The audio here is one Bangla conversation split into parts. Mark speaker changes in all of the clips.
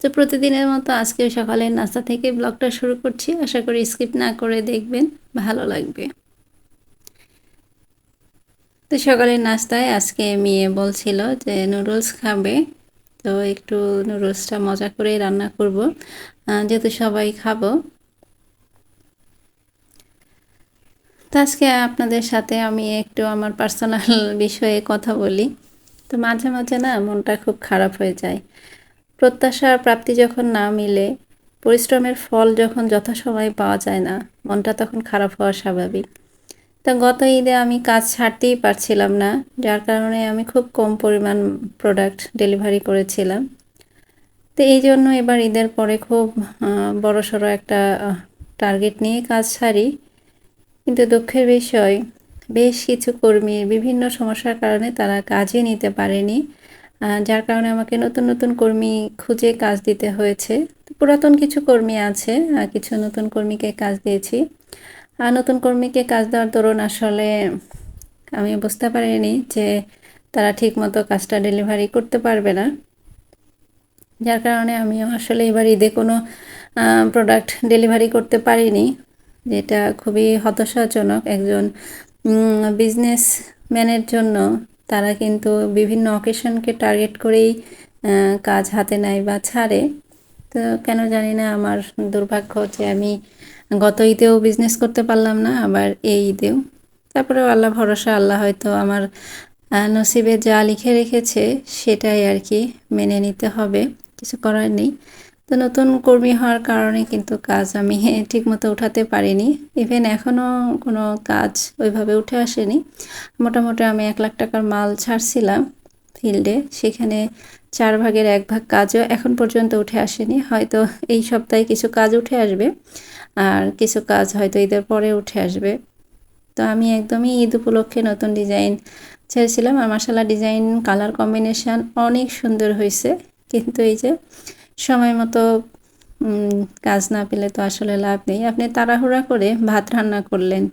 Speaker 1: তো প্রতিদিনের মতো আজকে সকালে নাস্তা থেকে ব্লগটা শুরু করছি। আশা করি স্কিপ না করে দেখবেন, ভালো লাগবে। তো সকালের নাস্তায় আজকে মেয়ে বলছিল যে নুডলস খাবে, তো একটু নুডলসটা মজা করে রান্না করব। যেহেতু সবাই খাব। তো আজকে আপনাদের সাথে আমি একটু আমার পার্সোনাল বিষয়ে কথা বলি। তো মাঝে মাঝে না মনটা খুব খারাপ হয়ে যায়। প্রত্যাশার প্রাপ্তি যখন না মিলে, পরিশ্রমের ফল যখন যথাসময়ে পাওয়া যায় না, মনটা তখন খারাপ হওয়া স্বাভাবিক। তা গত ঈদে আমি কাজ ছাড়তেই পারছিলাম না, যার কারণে আমি খুব কম পরিমাণ প্রোডাক্ট ডেলিভারি করেছিলাম। তো এই জন্য এবার ঈদের পরে খুব বড়সড় একটা টার্গেট নিয়ে কাজ ছাড়ি। কিন্তু দুঃখের বিষয়, বেশ কিছু কর্মীর বিভিন্ন সমস্যার কারণে তারা কাজই নিতে পারেনি। যার কারণে আমাকে নতুন নতুন কর্মী খুঁজে কাজ দিতে হয়েছে। পুরাতন কিছু কর্মী আছে কিছু নতুন কর্মীকে কাজ দিয়েছি। আর নতুন কর্মীকে কাজ দেওয়ার দরুন আসলে আমি বুঝতে পারিনি যে তারা ঠিক মতো কাজটা ডেলিভারি করতে পারবে না। যার কারণে আমিও আসলে এবার ঈদে কোনো প্রোডাক্ট ডেলিভারি করতে পারিনি, যেটা খুবই হতাশাজনক একজন বিজনেস ম্যানের জন্য। তারা কিন্তু বিভিন্ন অকেশনকে টার্গেট করেই কাজ হাতে নেয় বা ছাড়ে। তো কেন জানি না, আমার দুর্ভাগ্য যে আমি গত ঈদেও বিজনেস করতে পারলাম না, আবার এই ঈদেও। তারপরেও আল্লাহ ভরসা, আল্লাহ হয়তো আমার নসিবে যা লিখে রেখেছে, সেটাই আর কি মেনে নিতে হবে। কিছু করার নেই। তো নতুন কর্মী হওয়ার কারণে কিন্তু কাজ আমি ঠিকমতো উঠাতে পারিনি। ইভেন এখনও কোনো কাজ ওইভাবে উঠে আসেনি। মোটামুটি আমি এক লাখ টাকার মাল ছাড়ছিলাম ফিল্ডে। সেখানে চার ভাগের এক ভাগ কাজও এখন পর্যন্ত উঠে আসেনি। হয়তো এই সপ্তাহে কিছু কাজ উঠে আসবে আর কিছু কাজ হয়তো ঈদের পরে উঠে আসবে। তো আমি একদমই ঈদ উপলক্ষে নতুন ডিজাইন ছেড়েছিলাম। আর মাসালা ডিজাইন, কালার কম্বিনেশান অনেক সুন্দর হয়েছে। কিন্তু এই যে সময় মতো কাজ না পেলে তো আসলে লাভ নেই। আপনি তাড়াহুড়া করে ভাত রান্না করলেন,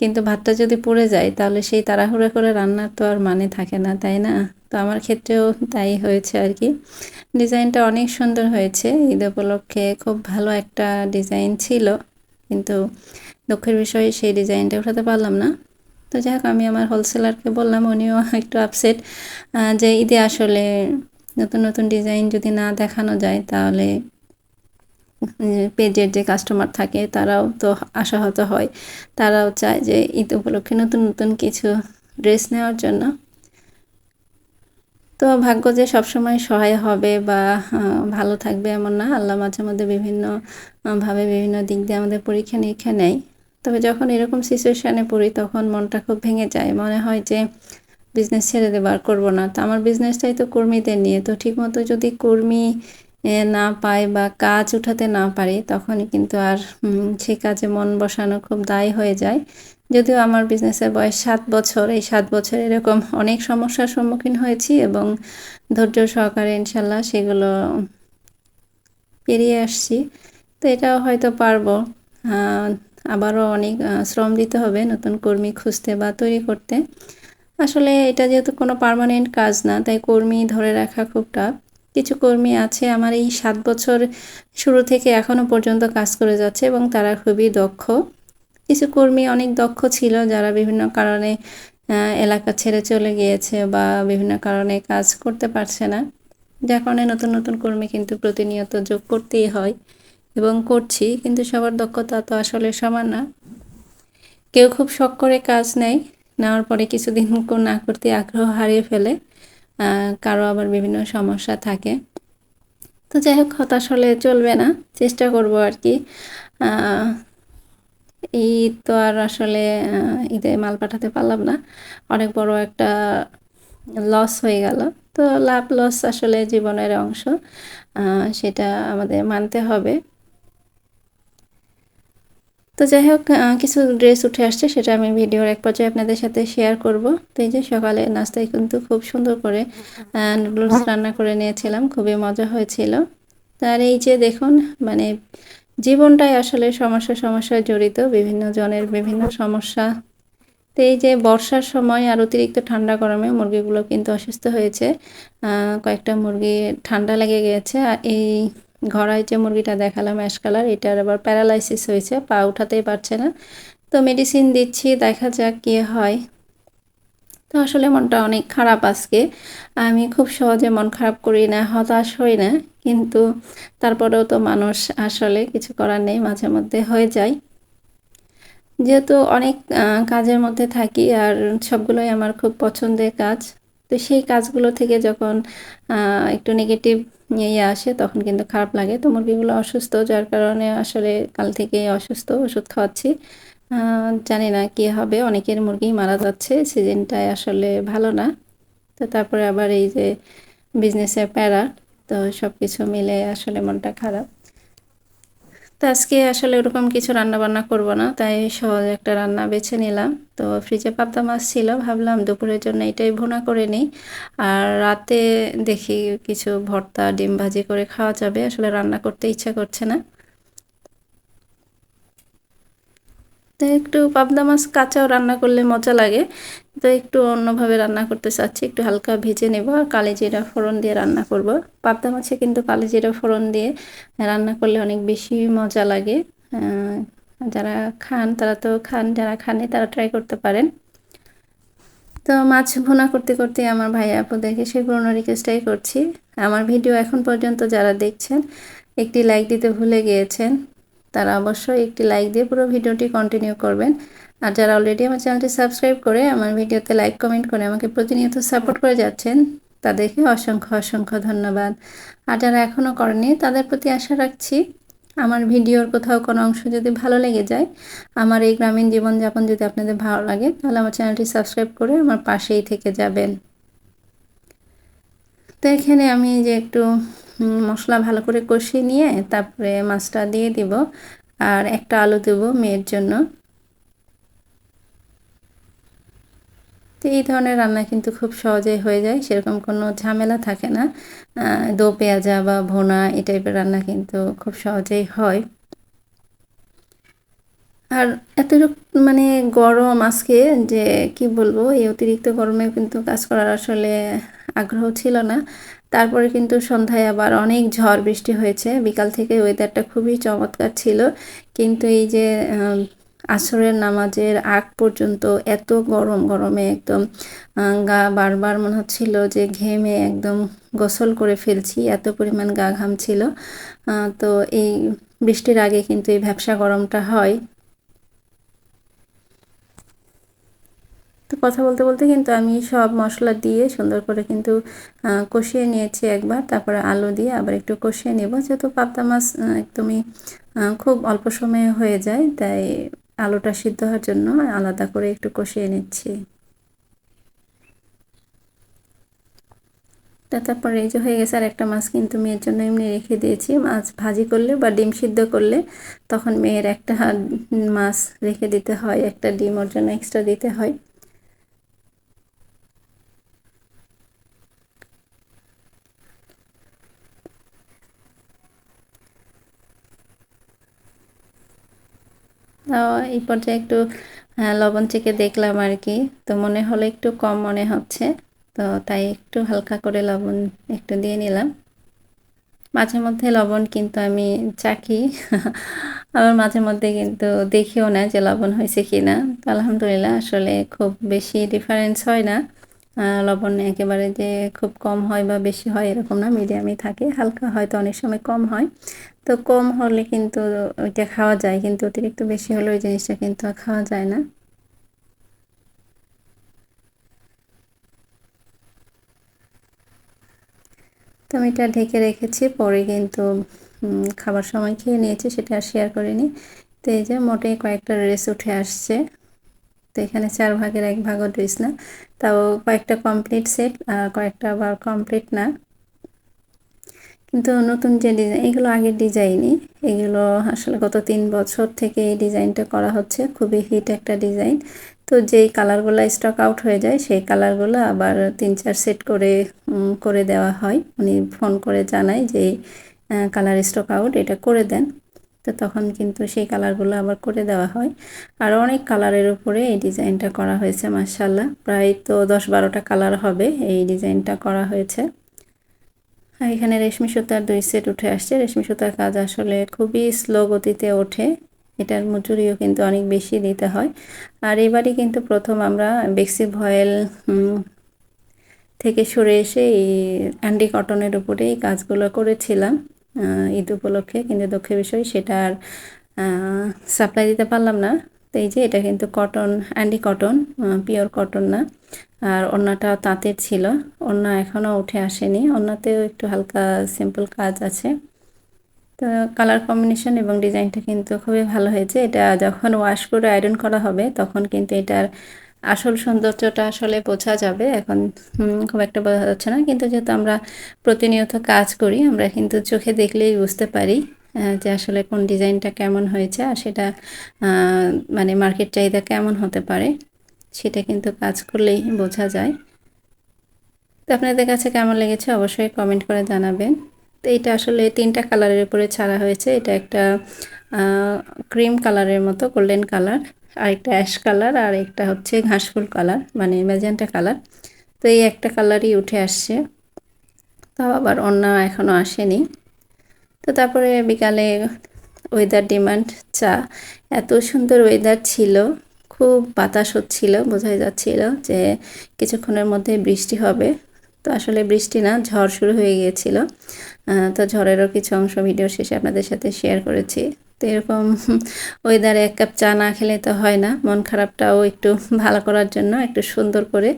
Speaker 1: কিন্তু ভাতটা যদি পড়ে যায়, তাহলে সেই তাড়াহুড়া করে রান্নার তো আর মানে থাকে না, তাই না? তো আমার ক্ষেত্রেও তাই হয়েছে আর কি। ডিজাইনটা অনেক সুন্দর হয়েছে। ঈদ উপলক্ষে খুব ভালো একটা ডিজাইন ছিল, কিন্তু দুঃখের বিষয়ে, সেই ডিজাইনটা উঠাতে পারলাম না। তো যাই হোক, আমি আমার হোলসেলারকে বললাম, উনিও একটু আপসেট যে ঈদে আসলে নতুন নতুন ডিজাইন যদি না দেখানো যায়, তাহলে পেজের যে কাস্টমার থাকে, তারাও তো আশাহত হয়। তারাও চায় যে ঈদ উপলক্ষে নতুন নতুন কিছু ড্রেস নেওয়ার জন্য। তো ভাগ্য যে সবসময় সহায় হবে বা ভালো থাকবে এমন না। আল্লাহ মাঝে মধ্যে বিভিন্নভাবে বিভিন্ন দিক দিয়ে আমাদের পরীক্ষা নিরীক্ষা নেয়। তবে যখন এরকম সিচুয়েশানে পড়ি, তখন মনটা খুব ভেঙে যায়। মনে হয় যে বিজনেস ছেড়ে দেবার করব না। তো আমার বিজনেসটাই তো কর্মীদের নিয়ে। তো ঠিকমতো যদি কর্মী না পাই বা কাজ উঠাতে না পারি, তখনই কিন্তু আর সে কাজে মন বসানো খুব দায়ী হয়ে যায়। যদিও আমার বিজনেসের বয়স সাত বছর, এই সাত বছর এরকম অনেক সমস্যার সম্মুখীন হয়েছি এবং ধৈর্য সহকারে ইনশাল্লাহ সেগুলো পেরিয়ে আসছি। তো এটাও হয়তো পারব। আবারও অনেক শ্রম দিতে হবে নতুন কর্মী খুঁজতে বা তৈরি করতে। আসলে এটা যেহেতু কোনো পারমানেন্ট কাজ না, তাই কর্মী ধরে রাখা খুব টাফ কিছু কর্মী আছে আমার এই সাত বছর শুরু থেকে এখনও পর্যন্ত কাজ করে যাচ্ছে এবং তারা খুবই দক্ষ। কিছু কর্মী অনেক দক্ষ ছিল যারা বিভিন্ন কারণে এলাকা ছেড়ে চলে গিয়েছে বা বিভিন্ন কারণে কাজ করতে পারছে না। যার কারণে নতুন নতুন কর্মী কিন্তু প্রতিনিয়ত যোগ করতেই হয় এবং করছি, কিন্তু সবার দক্ষতা তো আসলে সমান না। কেউ খুব শখ করে কাজ নেয় নেওয়ার পরে কিছুদিন না করতে আগ্রহ হারিয়ে ফেলে কারও আবার বিভিন্ন সমস্যা থাকে। তো যাই হোক, হতাশ হলে চলবে না, চেষ্টা করব আর কি। ঈদ তো আর আসলে ঈদে মাল পাঠাতে পারলাম না। অনেক বড় একটা লস হয়ে গেল। তো লাভ লস আসলে জীবনের অংশ। সেটা আমাদের মানতে হবে। তো যাই হোক কিছু ড্রেস উঠে আসছে সেটা আমি ভিডিওর এক পর্যায়ে আপনাদের সাথে শেয়ার করব। তো এই যে সকালে নাস্তায় কিন্তু খুব সুন্দর করে নুডলস রান্না করে নিয়েছিলাম খুবই মজা হয়েছিল। তার এই যে দেখুন মানে জীবনটাই আসলে সমস্যা সমস্যায় জড়িত বিভিন্ন জনের বিভিন্ন সমস্যা। তো এই যে বর্ষার সময় আর অতিরিক্ত ঠান্ডা গরমে মুরগিগুলো কিন্তু অসুস্থ হয়েছে। কয়েকটা মুরগি ঠান্ডা লেগে গেছে আর এই ঘরায় যে মুরগিটা দেখালাম অ্যাশ কালার, এটার আবার প্যারালাইসিস হয়েছে, পা উঠাতেই পারছে না। তো মেডিসিন দিচ্ছি, দেখা যাক কী হয়। তো আসলে মনটা অনেক খারাপ আজকে। আমি খুব সহজে মন খারাপ করি না, হতাশ হই না, কিন্তু তারপরেও তো মানুষ আসলে কিছু করার নেই, মাঝে মধ্যে হয়ে যায়। যেহেতু অনেক কাজের মধ্যে থাকি, আর সবগুলোই আমার খুব পছন্দের কাজ তো সেই কাজগুলো থেকে যখন একটু নেগেটিভ ইয়ে আসে তখন কিন্তু খারাপ লাগে। তো মুরগিগুলো অসুস্থ, যার কারণে আসলে কাল থেকে অসুস্থ ওষুধ খাওয়াচ্ছি। জানি না কি হবে, অনেকের মুরগি মারা যাচ্ছে সিজনটায় আসলে ভালো না। তো তারপরে আবার এই যে বিজনেসের প্যারা, তো সব কিছু মিলে আসলে মনটা খারাপ। তো আজকে আসলে ওরকম কিছু রান্না বান্না করব না, তাই সহজ একটা রান্না বেছে নিলাম। তো ফ্রিজে পাবদা মাছ ছিল, ভাবলাম দুপুরের জন্য এটাই ভুনা করে নিই। আর রাতে দেখি কিছু ভর্তা, ডিম ভাজি করে খাওয়া যাবে, আসলে রান্না করতে ইচ্ছা করছে না। তো একটু পাবদা মাছ কাঁচাও রান্না করলে মজা লাগে। তো একটু অন্যভাবে রান্না করতে চাচ্ছি, একটু হালকা ভেজে নেব আর কালি জিরা ফোড়ন দিয়ে রান্না করব। পাবদা মাছে কিন্তু কালি জিরা ফোড়ন দিয়ে রান্না করলে অনেক বেশি মজা লাগে। যারা খান তারা তো খান, যারা খানে তারা ট্রাই করতে পারেন। তো মাছ ভুনা করতে করতে আমার ভাই আপু দেখে সে পুরোনো রিকোয়েস্টটাই করছি। আমার ভিডিও এখন পর্যন্ত যারা দেখছেন, একটি লাইক দিতে ভুলে গিয়েছেন। তারা অবশ্যই একটি লাইক দিয়ে পুরো ভিডিওটি কন্টিনিউ করবেন। আর যারা অলরেডি আমার চ্যানেলটি সাবস্ক্রাইব করে আমার ভিডিওতে লাইক কমেন্ট করে আমাকে প্রতিনিয়ত সাপোর্ট করে যাচ্ছেন, তাদেরকে অসংখ্য অসংখ্য ধন্যবাদ। আর যারা এখনও করেনি তাদের প্রতি আশা রাখছি আমার ভিডিওর কোথাও কোনো অংশ যদি ভালো লেগে যায়, আমার এই গ্রামীণ জীবনযাপন যদি আপনাদের ভালো লাগে, তাহলে আমার চ্যানেলটি সাবস্ক্রাইব করে আমার পাশেই থেকে যাবেন। তো এখানে আমি যে একটু মশলা ভালো করে কষিয়ে নিয়ে তারপরে মাছটা দিয়ে দিব আর একটা আলু দেবো মেয়ের জন্য। তো এই ধরনের রান্না কিন্তু খুব সহজেই হয়ে যায়, সেরকম কোনো ঝামেলা থাকে না। দো, পেঁয়াজা বা ভোনা এই টাইপের রান্না কিন্তু খুব সহজেই হয়। আর এত মানে গরম আজকে যে কি বলব, এই অতিরিক্ত গরমে কিন্তু কাজ করার আসলে আগ্রহ ছিল না। তারপরে কিন্তু সন্ধ্যায় আবার অনেক ঝড় বৃষ্টি হয়েছে। বিকাল থেকে ওয়েদারটা খুবই চমৎকার ছিল। কিন্তু এই যে আসরের নামাজের আগ পর্যন্ত এত গরম, গরমে একদম গা বারবার মনে হচ্ছিল যে ঘেমে একদম গোসল করে ফেলছি, এত পরিমাণ গা ঘাম ছিল। তো এই বৃষ্টির আগে কিন্তু এই ভ্যাবসা গরমটা হয়। তো কথা বলতে বলতে কিন্তু আমি সব মশলা দিয়ে সুন্দর করে কিন্তু কষিয়ে নিয়েছি একবার। তারপরে আলু দিয়ে আবার একটু কষিয়ে নেব। যেহেতু পাবদা মাছ একদমই খুব অল্প সময়ে হয়ে যায়, তাই আলুটা সিদ্ধ হওয়ার জন্য আলাদা করে একটু কষিয়ে নিচ্ছি। তারপরে এই যে হয়ে গেছে আর একটা মাছ কিন্তু মেয়ের জন্য এমনি রেখে দিয়েছি। মাছ ভাজি করলে বা ডিম সিদ্ধ করলে তখন মেয়ের একটা মাছ রেখে দিতে হয়, একটা ডিম ওর জন্য এক্সট্রা দিতে হয়। এই পর্যায়ে একটু লবণ চেকে দেখলাম আর কি তো মনে হলো একটু কম মনে হচ্ছে। তো তাই একটু হালকা করে লবণ একটু দিয়ে নিলাম। মাঝে মধ্যে লবণ কিন্তু আমি চাকি, আবার মাঝে মধ্যে কিন্তু দেখিও না যে লবণ হয়েছে কি না তো আলহামদুলিল্লাহ আসলে খুব বেশি ডিফারেন্স হয় না। লবণ একেবারে যে খুব কম হয় বা বেশি হয় এরকম না, মিডিয়ামই থাকে। হালকা হয়তো অনেক সময় কম হয়। তো কম হলে কিন্তু ওইটা খাওয়া যায়, কিন্তু অতিরিক্ত বেশি হলে ওই জিনিসটা কিন্তু খাওয়া যায় না। তো আমি এটা ঢেকে রেখেছি, পরে কিন্তু খাবার সময় খেয়ে নিয়েছি, সেটা শেয়ার করিনি। তো এই যে মোটে কয়েকটা ড্রেস উঠে আসছে। তো এখানে চার ভাগের এক ভাগও ড্রেস না। তাও কয়েকটা কমপ্লিট সেট আর কয়েকটা আবার কমপ্লিট না। কিন্তু নতুন যে ডিজাইন এগুলো আগের ডিজাইনই এগুলো আসলে গত তিন বছর থেকে এই ডিজাইনটা করা হচ্ছে। খুবই হিট একটা ডিজাইন তো যেই কালারগুলো স্টক আউট হয়ে যায়, সেই কালারগুলো আবার তিন চার সেট করে করে দেওয়া হয়। উনি ফোন করে জানায় যে কালার স্টক আউট এটা করে দেন। তো তখন কিন্তু সেই কালারগুলো আবার করে দেওয়া হয়। আর অনেক কালারের উপরে এই ডিজাইনটা করা হয়েছে মার্শাল্লাহ প্রায় তো দশ বারোটা কালার হবে এই ডিজাইনটা করা হয়েছে। আর এখানে রেশমি সুতার দুই সেট উঠে আসছে। রেশমি সুতার কাজ আসলে খুবই স্লো গতিতে ওঠে। এটার মজুরিও কিন্তু অনেক বেশি দিতে হয়। আর এবারই কিন্তু প্রথম আমরা বেক্সি ভয়েল থেকে সরে এসে এই অ্যান্ডি কটনের উপরে এই কাজগুলো করেছিলাম। ঈদ উপলক্ষে কিন্তু দুঃখের বিষয়, সেটা আর সাপ্লাই দিতে পারলাম না। তো এই যে এটা কিন্তু কটন অ্যান্ডি কটন পিওর কটন না। আর অন্যটা তাঁতের ছিল, অন্য এখনও উঠে আসেনি। অন্যতেও একটু হালকা সিম্পল কাজ আছে। তো কালার কম্বিনেশন এবং ডিজাইনটা কিন্তু খুবই ভালো হয়েছে। এটা যখন ওয়াশ করে আয়রন করা হবে, তখন কিন্তু এটার আসল সৌন্দর্যটা আসলে বোঝা যাবে। এখন খুব একটা বোঝা যাচ্ছে না। কিন্তু যেহেতু আমরা প্রতিনিয়ত কাজ করি, আমরা কিন্তু চোখে দেখলেই বুঝতে পারি যে আসলে কোন ডিজাইনটা কেমন হয়েছে আর সেটা মানে মার্কেট চাহিদা কেমন হতে পারে, সেটা কিন্তু কাজ করলেই বোঝা যায়। তো আপনাদের কাছে কেমন লেগেছে অবশ্যই কমেন্ট করে জানাবেন। তো এটা আসলে তিনটা কালারের উপরে ছাড়া হয়েছে। এটা একটা ক্রিম কালারের মতো গোল্ডেন কালার আরেকটা অ্যাশ কালার, আর একটা হচ্ছে ঘাসফুল কালার মানে ম্যাজেন্টা কালার। তো এই একটা কালারই উঠে আসছে। তাও আবার অন্য এখনও আসেনি। তো তারপরে বিকালে ওয়েদার ডিমান্ড চা। এত সুন্দর ওয়েদার ছিল। খুব বাতাস হচ্ছিল, বোঝাই যাচ্ছিল যে কিছুক্ষণের মধ্যে বৃষ্টি হবে। তো আসলে বৃষ্টি না, ঝড় শুরু হয়ে গিয়েছিল। তো ঝড়েরও কিছু অংশ ভিডিও শেষে আপনাদের সাথে শেয়ার করেছি। তো এরকম ওয়েদারে এক কাপ চা না খেলে তো হয় না। মন খারাপটাও একটু ভালো করার জন্য একটু সুন্দর করে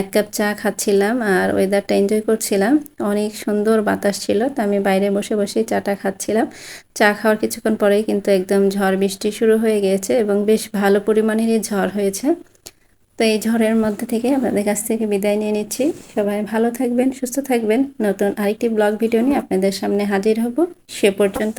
Speaker 1: এক কাপ চা খাচ্ছিলাম আর ওয়েদারটা এনজয় করছিলাম। অনেক সুন্দর বাতাস ছিল, তো আমি বাইরে বসে বসেই চাটা খাচ্ছিলাম। চা খাওয়ার কিছুক্ষণ পরেই কিন্তু একদম ঝড় বৃষ্টি শুরু হয়ে গিয়েছে এবং বেশ ভালো পরিমাণেরই ঝড় হয়েছে। তো এই ঝড়ের মধ্যে থেকে আপনাদের কাছ থেকে বিদায় নিয়ে নিচ্ছি। সবাই ভালো থাকবেন, সুস্থ থাকবেন। নতুন আরেকটি ব্লগ ভিডিও নিয়ে আপনাদের সামনে হাজির হব। সে পর্যন্ত